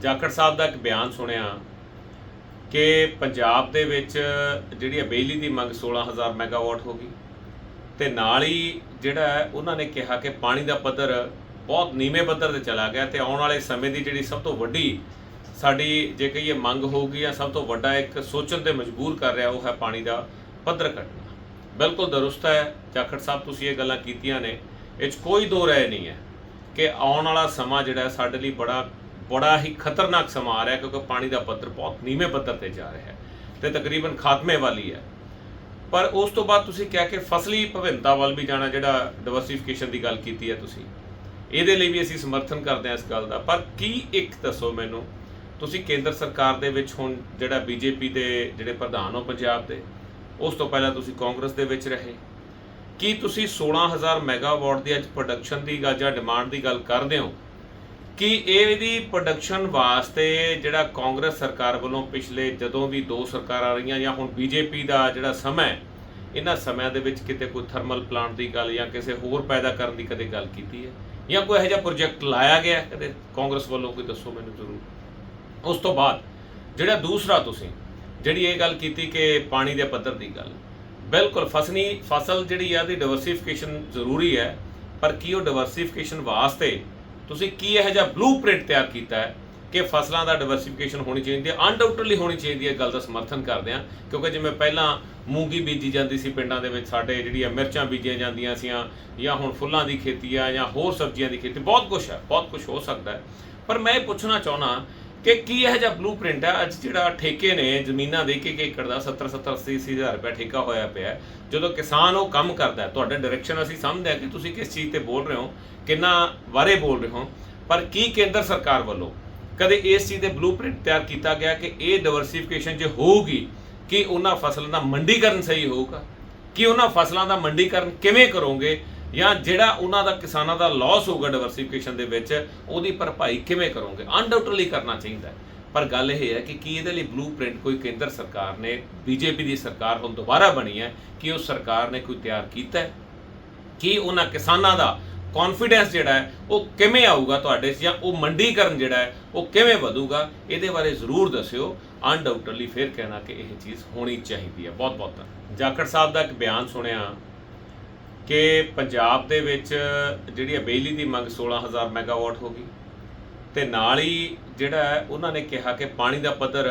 ਜਾਖੜ ਸਾਹਿਬ ਦਾ ਇੱਕ ਬਿਆਨ ਸੁਣਿਆ ਕਿ ਪੰਜਾਬ ਦੇ ਵਿੱਚ ਜਿਹੜੀ ਹੈ ਬਿਜਲੀ ਦੀ ਮੰਗ 16000 ਮੈਗਾਵਾਟ ਹੋ ਗਈ ਤੇ ਨਾਲ ਹੀ ਜਿਹੜਾ ਉਹਨਾਂ ਨੇ ਕਿਹਾ ਕਿ ਪਾਣੀ ਦਾ ਪੱਧਰ ਬਹੁਤ ਨੀਵੇਂ ਪੱਧਰ ਤੇ ਚਲਾ ਗਿਆ ਤੇ ਆਉਣ ਵਾਲੇ ਸਮੇਂ ਦੀ ਜਿਹੜੀ ਸਭ ਤੋਂ ਵੱਡੀ ਸਾਡੀ ਜੇ ਕਹੀਏ ਮੰਗ ਹੋਊਗੀ ਜਾਂ ਸਭ ਤੋਂ ਵੱਡਾ ਇੱਕ ਸੋਚਣ ਤੇ ਮਜਬੂਰ ਕਰ ਰਿਹਾ ਉਹ ਹੈ ਪਾਣੀ ਦਾ ਪੱਧਰ ਘਟਣਾ। ਬਿਲਕੁਲ ਦਰੁਸਤ ਹੈ, ਜਾਖੜ ਸਾਹਿਬ ਤੁਸੀਂ ਇਹ ਗੱਲਾਂ ਕੀਤੀਆਂ ਨੇ। ਇਹ 'ਚ ਕੋਈ ਦੋ ਰਾਏ ਨਹੀਂ ਹੈ ਕਿ ਆਉਣ ਵਾਲਾ ਸਮਾਂ ਜਿਹੜਾ ਸਾਡੇ ਲਈ ਬੜਾ ਬੜਾ ਹੀ ਖਤਰਨਾਕ ਸਮਾਂ ਆ ਰਿਹਾ ਕਿਉਂਕਿ ਪਾਣੀ ਦਾ ਪੱਧਰ ਬਹੁਤ ਨੀਵੇਂ ਪੱਧਰ ਤੇ ਜਾ ਰਿਹਾ ਹੈ ਤੇ ਤਕਰੀਬਨ ਖਾਤਮੇ ਵਾਲੀ ਹੈ। ਪਰ ਉਸ ਤੋਂ ਬਾਅਦ ਤੁਸੀਂ ਕਿਹਾ ਕਿ ਫਸਲੀ ਭਿੰਨਤਾ ਵੱਲ ਵੀ ਜਾਣਾ, ਜਿਹੜਾ ਡਿਵਰਸਿਫਿਕੇਸ਼ਨ ਦੀ ਗੱਲ ਕੀਤੀ ਹੈ ਤੁਸੀਂ, ਇਹਦੇ ਲਈ ਵੀ ਅਸੀਂ ਸਮਰਥਨ ਕਰਦੇ ਹਾਂ ਇਸ ਗੱਲ ਦਾ। ਪਰ ਕੀ ਇੱਕ ਦੱਸੋ ਮੈਨੂੰ, ਤੁਸੀਂ ਕੇਂਦਰ ਸਰਕਾਰ ਦੇ ਵਿੱਚ ਹੁਣ ਜਿਹੜਾ ਬੀਜੇਪੀ ਦੇ ਜਿਹੜੇ ਪ੍ਰਧਾਨ ਹੋ ਪੰਜਾਬ ਦੇ, ਉਸ ਤੋਂ ਪਹਿਲਾਂ ਤੁਸੀਂ ਕਾਂਗਰਸ ਦੇ ਵਿੱਚ ਰਹੇ। ਕੀ ਤੁਸੀਂ 16000 ਮੈਗਾਵਾਟ ਦੀ ਅੱਜ ਪ੍ਰੋਡਕਸ਼ਨ ਦੀ ਗੱਲ ਜਾਂ ਡਿਮਾਂਡ ਦੀ ਗੱਲ ਕਰਦੇ ਹੋ? ਕਿ ਇਹਦੀ ਪ੍ਰੋਡਕਸ਼ਨ ਵਾਸਤੇ ਜਿਹੜਾ ਕਾਂਗਰਸ ਸਰਕਾਰ ਵੱਲੋਂ ਪਿਛਲੇ ਜਦੋਂ ਵੀ ਦੋ ਸਰਕਾਰਾਂ ਰਹੀਆਂ ਜਾਂ ਹੁਣ ਬੀਜੇਪੀ ਦਾ ਜਿਹੜਾ ਸਮਾਂ ਇਹਨਾਂ ਸਮਿਆਂ ਦੇ ਵਿੱਚ ਕਿਤੇ ਕੋਈ ਥਰਮਲ ਪਲਾਂਟ ਦੀ ਗੱਲ ਜਾਂ ਕਿਸੇ ਹੋਰ ਪੈਦਾ ਕਰਨ ਦੀ ਕਦੇ ਗੱਲ ਕੀਤੀ ਹੈ? ਜਾਂ ਕੋਈ ਇਹੋ ਜਿਹਾ ਪ੍ਰੋਜੈਕਟ ਲਾਇਆ ਗਿਆ ਕਦੇ? ਕਾਂਗਰਸ ਵੱਲੋਂ ਕੋਈ ਦੱਸੋ ਮੈਨੂੰ ਜ਼ਰੂਰ। ਉਸ ਤੋਂ ਬਾਅਦ, ਜਿਹੜਾ ਦੂਸਰਾ ਤੁਸੀਂ, ਜਿਹੜੀ ਇਹ ਗੱਲ ਕੀਤੀ ਕਿ ਪਾਣੀ ਦੇ ਪੱਧਰ ਦੀ ਗੱਲ, ਬਿਲਕੁਲ ਫਸਨੀ ਫਸਲ ਜਿਹੜੀ ਆ ਦੀ ਡਿਵਰਸਿਫਿਕੇਸ਼ਨ ਜ਼ਰੂਰੀ ਹੈ, ਪਰ ਕੀ ਉਹ ਡਿਵਰਸਿਫਿਕੇਸ਼ਨ ਵਾਸਤੇ ਤੁਸੀਂ ਕੀ ਇਹੋ ਜਿਹਾ ਬਲੂਪ੍ਰਿੰਟ ਤਿਆਰ ਕੀਤਾ ਹੈ ਕਿ ਫਸਲਾਂ ਦਾ ਡਿਵਰਸਿਫਿਕੇਸ਼ਨ ਹੋਣੀ ਚਾਹੀਦੀ ਹੈ? ਅਨਡਾਊਟਡਲੀ ਹੋਣੀ ਚਾਹੀਦੀ ਹੈ ਗੱਲ ਦਾ ਸਮਰਥਨ ਕਰਦੇ ਹਾਂ, ਕਿਉਂਕਿ ਜਿਵੇਂ ਪਹਿਲਾਂ ਮੂੰਗੀ ਬੀਜੀ ਜਾਂਦੀ ਸੀ ਪਿੰਡਾਂ ਦੇ ਵਿੱਚ, ਸਾਡੇ ਜਿਹੜੀਆਂ ਮਿਰਚਾਂ ਬੀਜੀਆਂ ਜਾਂਦੀਆਂ ਸੀਆਂ, ਜਾਂ ਹੁਣ ਫੁੱਲਾਂ ਦੀ ਖੇਤੀ ਆ, ਜਾਂ ਹੋਰ ਸਬਜ਼ੀਆਂ ਦੀ ਖੇਤੀ, ਬਹੁਤ ਕੁਝ ਹੈ, ਬਹੁਤ ਕੁਝ ਹੋ ਸਕਦਾ ਹੈ। ਪਰ ਮੈਂ ਇਹ ਪੁੱਛਣਾ ਚਾਹੁੰਦਾ ਕਿ ਕੀ ਇਹੋ ਜਿਹਾ ਬਲੂਪ੍ਰਿੰਟ ਹੈ ਅੱਜ ਜਿਹੜਾ ਠੇਕੇ ਨੇ ਜ਼ਮੀਨਾਂ ਦੇ ਕੇ ਏਕੜ ਦਾ 70 70 80 80 ਹਜ਼ਾਰ ਰੁਪਏ ਠੇਕਾ ਹੋਇਆ ਪਿਆ। ਜਦੋਂ ਕਿਸਾਨ ਉਹ ਕੰਮ ਕਰਦਾ ਹੈ, ਤੁਹਾਡੇ ਡਾਇਰੈਕਸ਼ਨ ਅਸੀਂ ਸਮਝਦੇ ਹਾਂ ਕਿ ਤੁਸੀਂ ਕਿਸ ਚੀਜ਼ ਤੇ ਬੋਲ ਰਹੇ ਹੋ, ਕਿੰਨਾ ਬਾਰੇ ਬੋਲ ਰਹੇ ਹੋ। ਪਰ ਕੀ ਕੇਂਦਰ ਸਰਕਾਰ ਵੱਲੋਂ ਕਦੇ ਇਸ ਚੀਜ਼ ਦੇ ਬਲੂਪ੍ਰਿੰਟ ਤਿਆਰ ਕੀਤਾ ਗਿਆ ਕਿ ਇਹ ਡਿਵਰਸਿਫਿਕੇਸ਼ਨ ਜੇ ਹੋਊਗੀ, ਕਿ ਉਹਨਾਂ ਫਸਲਾਂ ਦਾ ਮੰਡੀਕਰਨ ਸਹੀ ਹੋਊਗਾ? ਕਿ ਉਹਨਾਂ ਫਸਲਾਂ ਦਾ ਮੰਡੀਕਰਨ ਕਿਵੇਂ ਕਰੋਗੇ? ਜਾਂ ਜਿਹੜਾ ਉਹਨਾਂ ਦਾ ਕਿਸਾਨਾਂ ਦਾ ਲਾਸ ਹੋਊਗਾ ਡਿਵਰਸਿਫਿਕੇਸ਼ਨ ਦੇ ਵਿੱਚ, ਉਹਦੀ ਭਰਪਾਈ ਕਿਵੇਂ ਕਰੋਗੇ? ਅਨਡਾਊਟਡਲੀ ਕਰਨਾ ਚਾਹੀਦਾ ਪਰ ਗੱਲ ਇਹ ਹੈ ਕਿ ਕੀ ਇਹਦੇ ਲਈ ਬਲੂਪ੍ਰਿੰਟ ਕੋਈ ਕੇਂਦਰ ਸਰਕਾਰ ਨੇ ਬੀਜੇਪੀ ਦੀ ਸਰਕਾਰ ਹੁਣ ਦੁਬਾਰਾ ਬਣੀ ਹੈ, ਕਿ ਉਹ ਸਰਕਾਰ ਨੇ ਕੋਈ ਤਿਆਰ ਕੀਤਾ ਹੈ? ਕਿ ਉਹਨਾਂ ਕਿਸਾਨਾਂ ਦਾ ਕੌਨਫੀਡੈਂਸ ਜਿਹੜਾ ਹੈ, ਉਹ ਕਿਵੇਂ ਆਊਗਾ ਤੁਹਾਡੇ 'ਚ ਜਾਂ ਉਹ ਮੰਡੀਕਰਨ ਜਿਹੜਾ ਹੈ, ਉਹ ਕਿਵੇਂ ਵਧੂਗਾ? ਇਹਦੇ ਬਾਰੇ ਜ਼ਰੂਰ ਦੱਸਿਓ। ਅਨਡਾਊਟਡਲੀ ਫਿਰ ਕਹਿਣਾ ਕਿ ਇਹ ਚੀਜ਼ ਹੋਣੀ ਚਾਹੀਦੀ ਹੈ। ਬਹੁਤ ਬਹੁਤ ਧੰਨਵਾਦ। ਜਾਖੜ ਸਾਹਿਬ ਦਾ ਇੱਕ ਬਿਆਨ ਸੁਣਿਆ। ਕਿ ਪੰਜਾਬ ਦੇ ਵਿੱਚ ਜਿਹੜੀ ਹੈ ਬਿਜਲੀ ਦੀ ਮੰਗ 16000 ਮੈਗਾਵਾਟ ਹੋ ਗਈ ਤੇ ਨਾਲ ਹੀ ਜਿਹੜਾ ਉਹਨਾਂ ਨੇ ਕਿਹਾ ਕਿ ਪਾਣੀ ਦਾ ਪੱਧਰ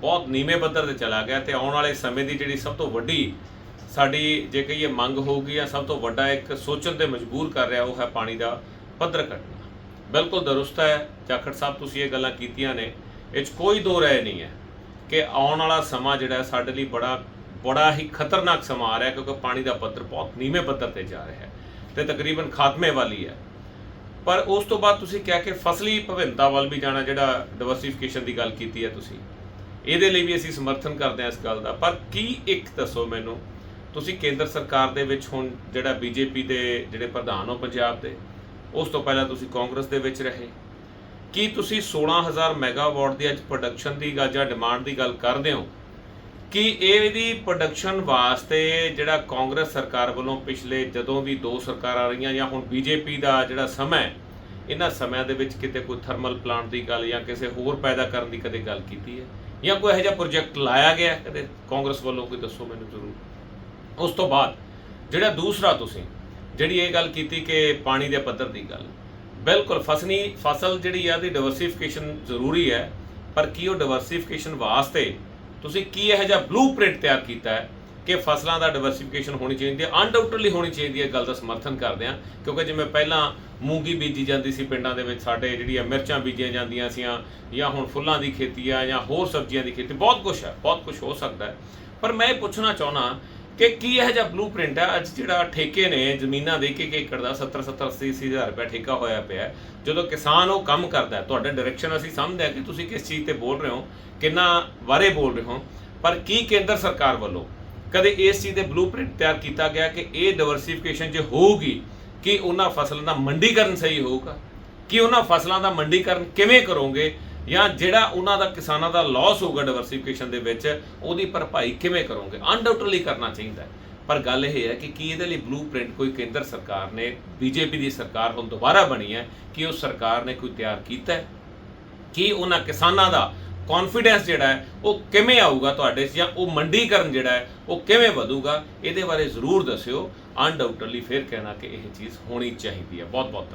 ਬਹੁਤ ਨੀਵੇਂ ਪੱਧਰ ਤੇ ਚਲਾ ਗਿਆ ਤੇ ਆਉਣ ਵਾਲੇ ਸਮੇਂ ਦੀ ਜਿਹੜੀ ਸਭ ਤੋਂ ਵੱਡੀ ਸਾਡੀ ਜੇ ਕਹੀਏ ਮੰਗ ਹੋਊਗੀ ਜਾਂ ਸਭ ਤੋਂ ਵੱਡਾ ਇੱਕ ਸੋਚਣ ਤੇ ਮਜਬੂਰ ਕਰ ਰਿਹਾ ਉਹ ਹੈ ਪਾਣੀ ਦਾ ਪੱਧਰ ਘਟਣਾ। ਬਿਲਕੁਲ ਦਰੁਸਤ ਹੈ, ਜਾਖੜ ਸਾਹਿਬ ਤੁਸੀਂ ਇਹ ਗੱਲਾਂ ਕੀਤੀਆਂ ਨੇ। ਇਹ 'ਚ ਕੋਈ ਦੋ ਰਾਏ ਨਹੀਂ ਹੈ ਕਿ ਆਉਣ ਵਾਲਾ ਸਮਾਂ ਜਿਹੜਾ ਸਾਡੇ ਲਈ ਬੜਾ ਬੜਾ ਹੀ ਖਤਰਨਾਕ ਸਮਾਂ ਆ ਰਿਹਾ ਕਿਉਂਕਿ ਪਾਣੀ ਦਾ ਪੱਧਰ ਬਹੁਤ ਨੀਵੇਂ ਪੱਧਰ ਤੇ ਜਾ ਰਿਹਾ ਹੈ ਤੇ ਤਕਰੀਬਨ ਖਾਤਮੇ ਵਾਲੀ ਹੈ। ਪਰ ਉਸ ਤੋਂ ਬਾਅਦ ਤੁਸੀਂ ਕਿਹਾ ਕਿ ਫਸਲੀ ਭਿੰਨਤਾ ਵੱਲ ਵੀ ਜਾਣਾ, ਜਿਹੜਾ ਡਿਵਰਸਿਫਿਕੇਸ਼ਨ ਦੀ ਗੱਲ ਕੀਤੀ ਹੈ ਤੁਸੀਂ, ਇਹਦੇ ਲਈ ਵੀ ਅਸੀਂ ਸਮਰਥਨ ਕਰਦੇ ਹਾਂ ਇਸ ਗੱਲ ਦਾ। ਪਰ ਕੀ ਇੱਕ ਦੱਸੋ ਮੈਨੂੰ, ਤੁਸੀਂ ਕੇਂਦਰ ਸਰਕਾਰ ਦੇ ਵਿੱਚ ਹੁਣ ਜਿਹੜਾ ਬੀਜੇਪੀ ਦੇ ਜਿਹੜੇ ਪ੍ਰਧਾਨ ਹੋ ਪੰਜਾਬ ਦੇ, ਉਸ ਤੋਂ ਪਹਿਲਾਂ ਤੁਸੀਂ ਕਾਂਗਰਸ ਦੇ ਵਿੱਚ ਰਹੇ। ਕੀ ਤੁਸੀਂ 16000 ਮੈਗਾਵਾਟ ਦੀ ਅੱਜ ਪ੍ਰੋਡਕਸ਼ਨ ਦੀ ਗੱਲ ਜਾਂ ਡਿਮਾਂਡ ਦੀ ਗੱਲ ਕਰਦੇ ਹੋ? ਕਿ ਇਹਦੀ ਪ੍ਰੋਡਕਸ਼ਨ ਵਾਸਤੇ ਜਿਹੜਾ ਕਾਂਗਰਸ ਸਰਕਾਰ ਵੱਲੋਂ ਪਿਛਲੇ ਜਦੋਂ ਵੀ ਦੋ ਸਰਕਾਰਾਂ ਰਹੀਆਂ ਜਾਂ ਹੁਣ ਬੀਜੇਪੀ ਦਾ ਜਿਹੜਾ ਸਮਾਂ ਹੈ, ਇਹਨਾਂ ਸਮਿਆਂ ਦੇ ਵਿੱਚ ਕਿਤੇ ਕੋਈ ਥਰਮਲ ਪਲਾਂਟ ਦੀ ਗੱਲ ਜਾਂ ਕਿਸੇ ਹੋਰ ਪੈਦਾ ਕਰਨ ਦੀ ਕਦੇ ਗੱਲ ਕੀਤੀ ਹੈ? ਜਾਂ ਕੋਈ ਇਹੋ ਜਿਹਾ ਪ੍ਰੋਜੈਕਟ ਲਾਇਆ ਗਿਆ ਕਦੇ? ਕਾਂਗਰਸ ਵੱਲੋਂ ਕੋਈ ਦੱਸੋ ਮੈਨੂੰ ਜ਼ਰੂਰ। ਉਸ ਤੋਂ ਬਾਅਦ, ਜਿਹੜਾ ਦੂਸਰਾ ਤੁਸੀਂ, ਜਿਹੜੀ ਇਹ ਗੱਲ ਕੀਤੀ ਕਿ ਪਾਣੀ ਦੇ ਪੱਧਰ ਦੀ ਗੱਲ, ਬਿਲਕੁਲ ਫਸਨੀ, ਫਸਲ ਜਿਹੜੀ ਆ ਦੀ ਡਿਵਰਸਿਫਿਕੇਸ਼ਨ ਜ਼ਰੂਰੀ ਹੈ, ਪਰ ਕੀ ਉਹ ਡਿਵਰਸਿਫਿਕੇਸ਼ਨ ਵਾਸਤੇ ਤੁਸੀਂ ਕੀ ਇਹੋ ਜਿਹਾ ਬਲੂਪ੍ਰਿੰਟ ਤਿਆਰ ਕੀਤਾ ਹੈ ਕਿ ਫਸਲਾਂ ਦਾ ਡਿਵਰਸਿਫਿਕੇਸ਼ਨ ਹੋਣੀ ਚਾਹੀਦੀ ਹੈ ਅਨਡਾਊਟਡਲੀ ਹੋਣੀ ਚਾਹੀਦੀ ਹੈ ਗੱਲ ਦਾ ਸਮਰਥਨ ਕਰਦੇ ਹਾਂ, ਕਿਉਂਕਿ ਜਿਵੇਂ ਪਹਿਲਾਂ ਮੂੰਗੀ ਬੀਜੀ ਜਾਂਦੀ ਸੀ ਪਿੰਡਾਂ ਦੇ ਵਿੱਚ, ਸਾਡੇ ਜਿਹੜੀਆਂ ਮਿਰਚਾਂ ਬੀਜੀਆਂ ਜਾਂਦੀਆਂ ਸੀਆਂ, ਜਾਂ ਹੁਣ ਫੁੱਲਾਂ ਦੀ ਖੇਤੀ ਆ, ਜਾਂ ਹੋਰ ਸਬਜ਼ੀਆਂ ਦੀ ਖੇਤੀ, ਬਹੁਤ ਕੁਝ ਹੈ, ਬਹੁਤ ਕੁਝ ਹੋ ਸਕਦਾ ਹੈ। ਪਰ ਮੈਂ ਇਹ ਪੁੱਛਣਾ ਚਾਹੁੰਦਾ ਕਿ ਕੀ ਇਹੋ ਜਿਹਾ ਬਲੂਪ੍ਰਿੰਟ ਹੈ ਅੱਜ ਜਿਹੜਾ ਠੇਕੇ ਨੇ ਜ਼ਮੀਨਾਂ ਦੇ ਕੇ ਏਕੜ ਦਾ 70 70 80 80 ਹਜ਼ਾਰ ਰੁਪਏ ਠੇਕਾ ਹੋਇਆ ਪਿਆ ਜਦੋਂ ਕਿਸਾਨ ਉਹ ਕੰਮ ਕਰਦਾ ਤੁਹਾਡਾ ਡਾਇਰੈਕਸ਼ਨ ਅਸੀਂ ਸਮਝਦੇ ਹਾਂ ਕਿ ਤੁਸੀਂ ਕਿਸ ਚੀਜ਼ ਤੇ ਬੋਲ ਰਹੇ ਹੋ, ਕਿੰਨਾ ਬਾਰੇ ਬੋਲ ਰਹੇ ਹੋ, ਪਰ ਕੀ ਕੇਂਦਰ ਸਰਕਾਰ ਵੱਲੋਂ ਕਦੇ ਇਸ ਚੀਜ਼ ਦੇ ਬਲੂਪ੍ਰਿੰਟ ਤਿਆਰ ਕੀਤਾ ਗਿਆ ਕਿ ਇਹ ਡਿਵਰਸਿਫਿਕੇਸ਼ਨ ਜੇ ਹੋਊਗੀ, ਕਿ ਉਹਨਾਂ ਫਸਲਾਂ ਦਾ ਮੰਡੀਕਰਨ ਸਹੀ ਹੋਊਗਾ? ਕਿ ਉਹਨਾਂ ਫਸਲਾਂ ਦਾ ਮੰਡੀਕਰਨ ਕਿਵੇਂ ਕਰੋਗੇ? ਜਾਂ ਜਿਹੜਾ ਉਹਨਾਂ ਦਾ ਕਿਸਾਨਾਂ ਦਾ ਲਾਸ ਹੋਊਗਾ ਡਿਵਰਸਿਫਿਕੇਸ਼ਨ ਦੇ ਵਿੱਚ, ਉਹਦੀ ਭਰਪਾਈ ਕਿਵੇਂ ਕਰੋਗੇ? ਅਨਡਾਊਟਡਲੀ ਕਰਨਾ ਚਾਹੀਦਾ ਪਰ ਗੱਲ ਇਹ ਹੈ ਕਿ ਕੀ ਇਹਦੇ ਲਈ ਬਲੂਪ੍ਰਿੰਟ ਕੋਈ ਕੇਂਦਰ ਸਰਕਾਰ ਨੇ ਬੀਜੇਪੀ ਦੀ ਸਰਕਾਰ ਹੁਣ ਦੁਬਾਰਾ ਬਣੀ ਹੈ ਕਿ ਉਹ ਸਰਕਾਰ ਨੇ ਕੋਈ ਤਿਆਰ ਕੀਤਾ ਕਿ ਉਹਨਾਂ ਕਿਸਾਨਾਂ ਦਾ ਕੌਨਫੀਡੈਂਸ ਜਿਹੜਾ ਹੈ, ਉਹ ਕਿਵੇਂ ਆਊਗਾ ਤੁਹਾਡੇ 'ਚ ਜਾਂ ਉਹ ਮੰਡੀਕਰਨ ਜਿਹੜਾ ਹੈ, ਉਹ ਕਿਵੇਂ ਵਧੂਗਾ? ਇਹਦੇ ਬਾਰੇ ਜ਼ਰੂਰ ਦੱਸਿਓ। ਅਨਡਾਊਟਡਲੀ ਫਿਰ ਕਹਿਣਾ ਕਿ ਇਹ ਚੀਜ਼ ਹੋਣੀ ਚਾਹੀਦੀ ਹੈ। ਬਹੁਤ ਬਹੁਤ